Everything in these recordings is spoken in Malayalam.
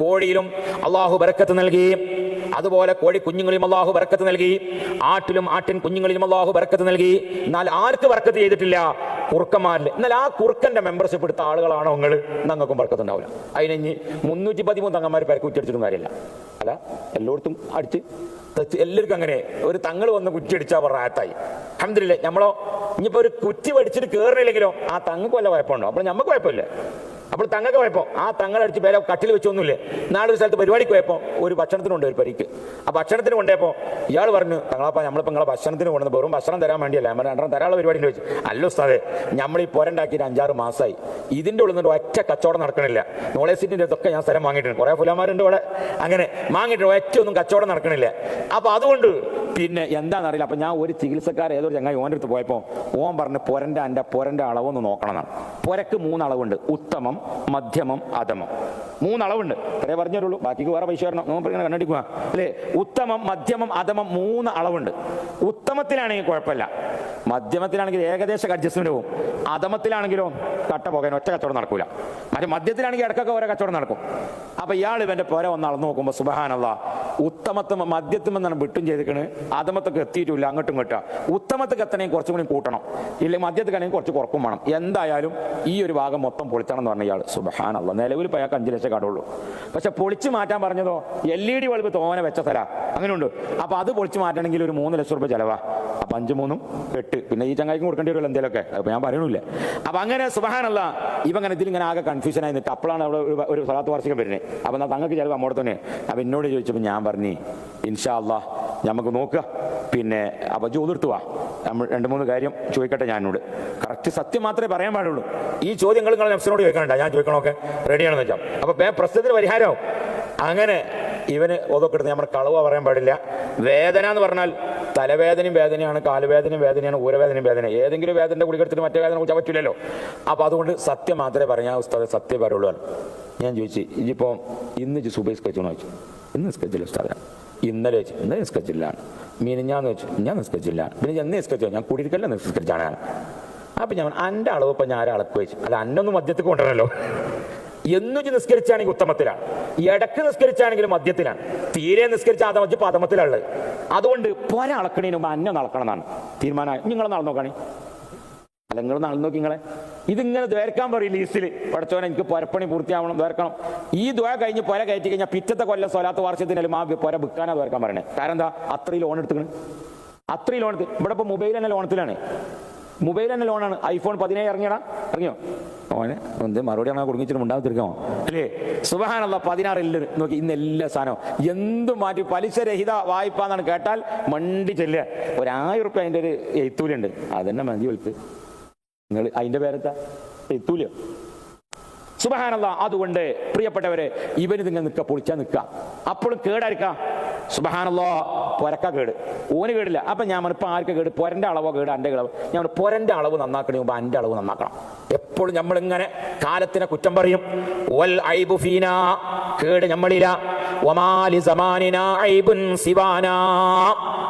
കോഴിയിലും അള്ളാഹു ബരക്കത്ത് നൽകി. അതുപോലെ കോഴി കുഞ്ഞുങ്ങളിലും അള്ളാഹു ബർക്കത്ത് നൽകി. ആട്ടിലും ആട്ടിൻ കുഞ്ഞുങ്ങളിലും അള്ളാഹു ബർക്കത്ത് നൽകി. എന്നാൽ ആർക്ക് ബർക്കത്ത് ചെയ്തിട്ടില്ല? കുറുക്കന്മാരിൽ എന്നാൽ ആ കുറുക്കന്റെ മെമ്പർഷിപ്പ് എടുത്ത ആളുകളാണോ നിങ്ങൾ ഞങ്ങൾക്കും ബർക്കത്ത് ഉണ്ടാവില്ല. അതിനി മുന്നൂറ്റി പതിമൂന്ന് തങ്ങന്മാർ പേർക്ക് കുറ്റിയടിച്ചിട്ടും കാര്യമില്ല. അല്ല എല്ലായിടത്തും അടിച്ച് എല്ലാവർക്കും അങ്ങനെ. ഒരു തങ്ങൾ വന്ന് കുറ്റിയടിച്ചാൽ പറയാത്തായി അഹമ്മദില്ലേ നമ്മളോ ഇനിയിപ്പോ ഒരു കുറ്റി പഠിച്ചിട്ട് കയറിയില്ലെങ്കിലോ ആ തങ്ങൾക്ക് വല്ല കുഴപ്പമുണ്ടോ? അപ്പോൾ നമുക്ക് കുഴപ്പമില്ല. അപ്പോൾ തങ്ങൾക്ക് പോയപ്പോൾ ആ തങ്ങളടിച്ച് പേരെ കട്ടിൽ വെച്ചൊന്നുമില്ലേ. ഒരു സ്ഥലത്ത് പരിപാടിക്ക് പോയപ്പോൾ ഒരു ഭക്ഷണത്തിനുണ്ട് ഒരു പരിക്ക്. ആ ഭക്ഷണത്തിന് കൊണ്ടപ്പോൾ ഇയാൾ പറഞ്ഞു തങ്ങളപ്പാ നമ്മളിപ്പോൾ നിങ്ങളെ ഭക്ഷണത്തിന് കൊണ്ടുവന്ന് വെറും ഭക്ഷണം തരാൻ വേണ്ടിയല്ല നമ്മൾ രണ്ടെണ്ണം തരാനുള്ള പരിപാടി വെച്ച് അല്ല ഉസ്താദേ നമ്മൾ ഈ പുരണ്ടാക്കിയിട്ട് അഞ്ചാറ് മാസമായി ഇതിന്റെ ഉള്ളിൽ നിന്ന് ഒറ്റ കച്ചവടം നടക്കണില്ല. നോളേജ് സീറ്റിന്റെ ഇതൊക്കെ ഞാൻ സ്ഥലം വാങ്ങിയിട്ടുണ്ട്. കുറേ ഫുലമാരുണ്ട് ഇവിടെ. അങ്ങനെ വാങ്ങിയിട്ടുണ്ട് ഒറ്റ ഒന്നും കച്ചവടം നടക്കണില്ല. അപ്പോൾ അതുകൊണ്ട് പിന്നെ എന്താണെന്നറിയില്ല. അപ്പം ഞാൻ ഒരു ചികിത്സക്കാർ ഏതൊരു ചങ്ങായി ഓന്റെ അടുത്ത് പോയപ്പോൾ ഓൻ പറഞ്ഞ് പൊരന്റെ എന്റെ പൊരന്റെ അളവൊന്ന് നോക്കണം എന്നാണ് പൊരക്ക് മൂന്ന് അളവുണ്ട് ഉത്തമം മധ്യമം അധമം. മൂന്നളവുണ്ട്. അത്രേ പറഞ്ഞുള്ളൂ ബാക്കിക്ക് വേറെ പൈസ വരണം നോമ്പ് ഇങ്ങനെ കണ്ണടിക്കുക അല്ലേ? ഉത്തമം മധ്യമം അധമം മൂന്ന് അളവുണ്ട്. ഉത്തമത്തിലാണെങ്കിൽ കുഴപ്പമില്ല. മധ്യമത്തിലാണെങ്കിൽ ഏകദേശം അഡ്ജസ്റ്റ്മെന്റ് പോകും അധമത്തിലാണെങ്കിലോ കട്ട പോകാൻ ഒറ്റ കച്ചവടം നടക്കൂല. മറ്റേ മധ്യത്തിലാണെങ്കിൽ ഇടക്കൊക്കെ ഓരോ കച്ചവടം നടക്കും. അപ്പൊ ഇയാൾ ഇവന്റെ പോരെ ഒന്ന് അളന്ന് നോക്കുമ്പോൾ സുബഹാനല്ല ഉത്തമത്വം മദ്യത്തും എന്നാണ് വിട്ടും ചെയ്തിരിക്കണ്. അധമത്തൊക്കെ എത്തിയിട്ടില്ല അങ്ങോട്ടും കിട്ടുക ഉത്തമത്തൊക്കെ എത്തണമെങ്കിൽ കുറച്ചും കൂടി കൂട്ടണം. ഇല്ലെങ്കിൽ മദ്യത്തിക്കാണെങ്കിൽ കുറച്ച് കുറക്കും വേണം. എന്തായാലും ഈ ഒരു ഭാഗം മൊത്തം പൊളിച്ചണം എന്ന് പറഞ്ഞ ഇയാൾ സുബഹാനല്ല. നിലവിൽ ഇപ്പോൾ അയാൾക്ക് അഞ്ച് ലക്ഷം കടമുള്ളൂ പക്ഷെ പൊളിച്ചു മാറ്റാൻ പറഞ്ഞതോ? എൽ ഇ ഡി ബൾബ് തോനെ വെച്ച തരാ അങ്ങനെയുണ്ട്. അപ്പൊ അത് പൊളിച്ചു മാറ്റണമെങ്കിൽ ഒരു മൂന്ന് ലക്ഷം രൂപ ചെലവാ. അപ്പൊ അഞ്ച് മൂന്നും എട്ട്. പിന്നെ ഈ ചങ്ങായിക്കും കൊടുക്കേണ്ടി വരുമല്ലോ എന്തെങ്കിലുമൊക്കെ അപ്പൊ ഞാൻ പറയണില്ല അപ്പൊ അങ്ങനെ സുബഹാനല്ല ഇവങ്ങനെ ഇതിലിങ്ങനെ ആകെ കൺഫ്യൂഷൻ നിന്നിട്ട് അപ്പോഴാണ് അവിടെ ഒരു സ്വലാത്ത് വാർഷികം വരുന്നത് അപ്പൊ എന്നാൽ തങ്ങൾക്ക് ചിലപ്പോൾ അമ്മോടെ തന്നെ. അപ്പൊ എന്നോട് ചോദിച്ചപ്പോൾ ഞാൻ പറഞ്ഞു ഇൻഷാ നമുക്ക് നോക്കുക പിന്നെ അപ്പൊ ചോദിർത്തു വാ നമ്മൾ രണ്ട് മൂന്ന് കാര്യം ചോദിക്കട്ടെ ഞാനോട്. കറക്റ്റ് സത്യം മാത്രമേ പറയാൻ പാടുള്ളൂ. ഈ ചോദ്യങ്ങൾ നിങ്ങൾ നെഫ്സിനോട് ചോദിക്കണ്ട. ഞാൻ ചോദിക്കണമൊക്കെ റെഡിയാണെന്ന് വെച്ചാൽ അപ്പൊ ബേ പ്രശ്നത്തിന് പരിഹാരമാവും. അങ്ങനെ ഇവന് ഓതൊക്കെ എടുത്ത് നമ്മുടെ കളവ പറയാൻ പാടില്ല. വേദന എന്ന് പറഞ്ഞാൽ തലവേദനയും വേദനയാണ് കാലുവേദനയും വേദനയാണ് ഊരവേദനയും വേദന ഏതെങ്കിലും വേദന ഗുളിക എടുത്തിട്ട് മറ്റേ വേദന കുടിച്ചാൽ പറ്റില്ലല്ലോ അപ്പൊ അതുകൊണ്ട് സത്യം മാത്രമേ പറഞ്ഞാൽ ഉസ്താദ് സത്യം പറയുള്ളൂ ഞാൻ ചോദിച്ചു ഇനിയിപ്പോൾ ഇന്ന് സുബൈസ് സുബൈ സ്കെച്ചെന്ന് ചോദിച്ചു. ഇന്ന് സ്കെച്ചില്ല ഉസ്താദ. ഇന്നലെ വെച്ച് ഇന്നലെ നിസ്കരിച്ചില്ലാണ് മീനിഞ്ഞാന്ന് വെച്ചു ഞാൻ നിസ്കരിച്ചില്ല പിന്നെ ഞാൻ നിസ്കരിച്ചോ? ഞാൻ കുടിയിരിക്കല്ല നിസ്കരിച്ചാണ് അപ്പം ഞാൻ അന്റെ അളവ് ഇപ്പൊ ഞാൻ അളക്ക് വെച്ചു. അല്ല അന്നൊന്നും മദ്യത്തിൽ കൊണ്ടുവരണല്ലോ എന്നും ഇജ്ജ് നിസ്കരിച്ചാണെങ്കിൽ ഉത്തമത്തിലാണ്. ഇടയ്ക്ക് നിസ്കരിച്ചാണെങ്കിലും മദ്യത്തിലാണ്. തീരെ നിസ്കരിച്ച ആദമച്ച് പദമത്തിലുള്ളത് അതുകൊണ്ട് പൊര അളക്കണേനും അന്നം തീരുമാനം എന്നാണ് തീരുമാനമായി നിങ്ങൾ നാളെ നോക്കണേ. അല്ല നിങ്ങൾ നോക്കി നിങ്ങളെ. ഇതിങ്ങനെ ദ്വേർക്കാൻ പറയും ലീസിൽ പഠിച്ചോനെ എനിക്ക് പുരപ്പണി പൂർത്തിയാവണം ദ്വേർക്കണം ഈ ദ്വ കഴിഞ്ഞ് പുര കയറ്റി കഴിഞ്ഞാൽ പിറ്റത്തെ കൊല്ലം സ്വലാത്ത് വർഷത്തിനാലും ആ പുര വിൽക്കാനാ ദ്വേർക്കാൻ പറയണേ? കാരണം എന്താ? അത്രയും ലോൺ എടുത്തുക്കണ്. അത്രയും ലോൺ എടുത്ത്. ഇവിടെ ഇപ്പോൾ മൊബൈൽ തന്നെ ലോണത്തിലാണ് മൊബൈൽ തന്നെ ലോണാണ് ഐഫോൺ പതിനേഴ് ഇറങ്ങിയടാ. ഇറങ്ങിയോ? ഓനെ എന്ത് മറുപടി അങ്ങനെ കുടുങ്ങിച്ചിട്ട് ഉണ്ടാകത്തിരിക്കാമോ അല്ലേ? സുബഹാനുള്ള പതിനാറില്ല നോക്കി ഇന്ന് എല്ലാ സാധനവും. എന്ത് മാറ്റി പലിശരഹിത വായ്പ എന്നാണ് കേട്ടാൽ മണ്ടി ചെല്ലുക. ഒരായിരം റുപ്യ അതിന്റെ ഒരു എഴുത്തൂലുണ്ട്. അതന്നെ മതി ഒഴുത്ത് നിങ്ങൾ അതിന്റെ പേരെത്താ എത്തൂല സുബഹാനല്ല അതുകൊണ്ട് പ്രിയപ്പെട്ടവരെ ഇവന് നിങ്ങൾ നിൽക്കുക പൊളിച്ചാ നിൽക്കുക അപ്പോഴും കേടായിരിക്കാം. സുബഹാനല്ലോ പൊരക്ക കേട്. ഓന് കേടില്ല. അപ്പൊ ഞാൻ പറഞ്ഞു, ഇപ്പൊ ആർക്ക് കേട്? പൊരന്റെ അളവോ കേട്? എന്റെ അളവ് ഞാൻ പൊരന്റെ അളവ് നന്നാക്കണേ മുമ്പ് എന്റെ അളവ് നന്നാക്കണം. എപ്പോഴും നമ്മൾ ഇങ്ങനെ കാലത്തിനെ കുറ്റം പറയും. കേട് നമ്മളില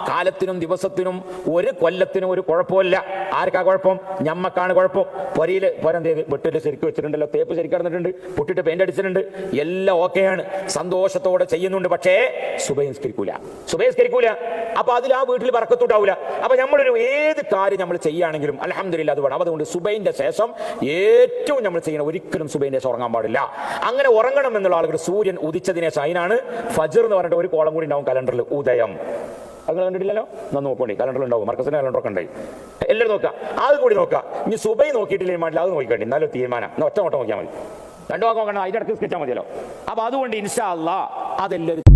കാലത്തിനും ദിവസത്തിനും ഒരു കൊല്ലത്തിനും ഒരു കുഴപ്പമില്ല ആർക്കാ കുഴപ്പം? ഞമ്മക്കാണ് കുഴപ്പം. പൊരയിൽ പൊരന്തി വെട്ടിട്ട് ശരിക്കും വെച്ചിട്ടുണ്ടല്ലോ. തേപ്പ് ശരിക്കും കിടന്നിട്ടുണ്ട്. പൊട്ടിട്ട് പെയിന്റ് അടിച്ചിട്ടുണ്ട്. എല്ലാം ഓക്കെയാണ്. സന്തോഷത്തോടെ ചെയ്യുന്നുണ്ട്. പക്ഷേ സുബഹിസ്കരിക്കൂല സുബഹിസ്കരിക്കൂല അപ്പൊ അതിൽ ആ വീട്ടിൽ പറക്കത്തുണ്ടാവില്ല അപ്പൊ നമ്മളൊരു ഏത് കാര്യം നമ്മൾ ചെയ്യുകയാണെങ്കിലും അലഹമില്ല അത് വേണം. അതുകൊണ്ട് സുബൈന്റെ ശേഷം ഏറ്റവും നമ്മൾ ചെയ്യണം. ഒരിക്കലും സുബൈന്റെ ശേഷം ഉറങ്ങാൻ പാടില്ല. അങ്ങനെ ഉറങ്ങണം എന്നുള്ള ആളുകൾ സൂര്യൻ ഉദിച്ചതിനെ ശേഷം അതിനാണ് ഫജർ എന്ന് പറഞ്ഞിട്ട് ഒരു കോളം കൂടി ഉണ്ടാവും കലണ്ടറിൽ ഉദയം. അത് നിങ്ങൾ കണ്ടിട്ടില്ലല്ലോ നന്ന് നോക്കോണ്ടി കലണ്ടറിൽ ഉണ്ടാവും. മർക്കസിന്റെ കലണ്ടറൊക്കെ ഉണ്ടായി. എല്ലാവരും നോക്കുക. അത് കൂടി നോക്കുക. ഇനി സുബൈ നോക്കിയിട്ടില്ലേ പാടില്ല അത് നോക്കിക്കണ്ടി എന്നാലും തീരുമാനം. എന്നാൽ ഒറ്റ നോട്ടം നോക്കിയാൽ മതി. രണ്ടു വാക്ക് നോക്കണം. അതിന്റെ അടുത്ത് സ്കെച്ചാൽ മതിയല്ലോ. അപ്പൊ അതുകൊണ്ട് ഇൻഷാ അല്ലാ അതെല്ലാവരും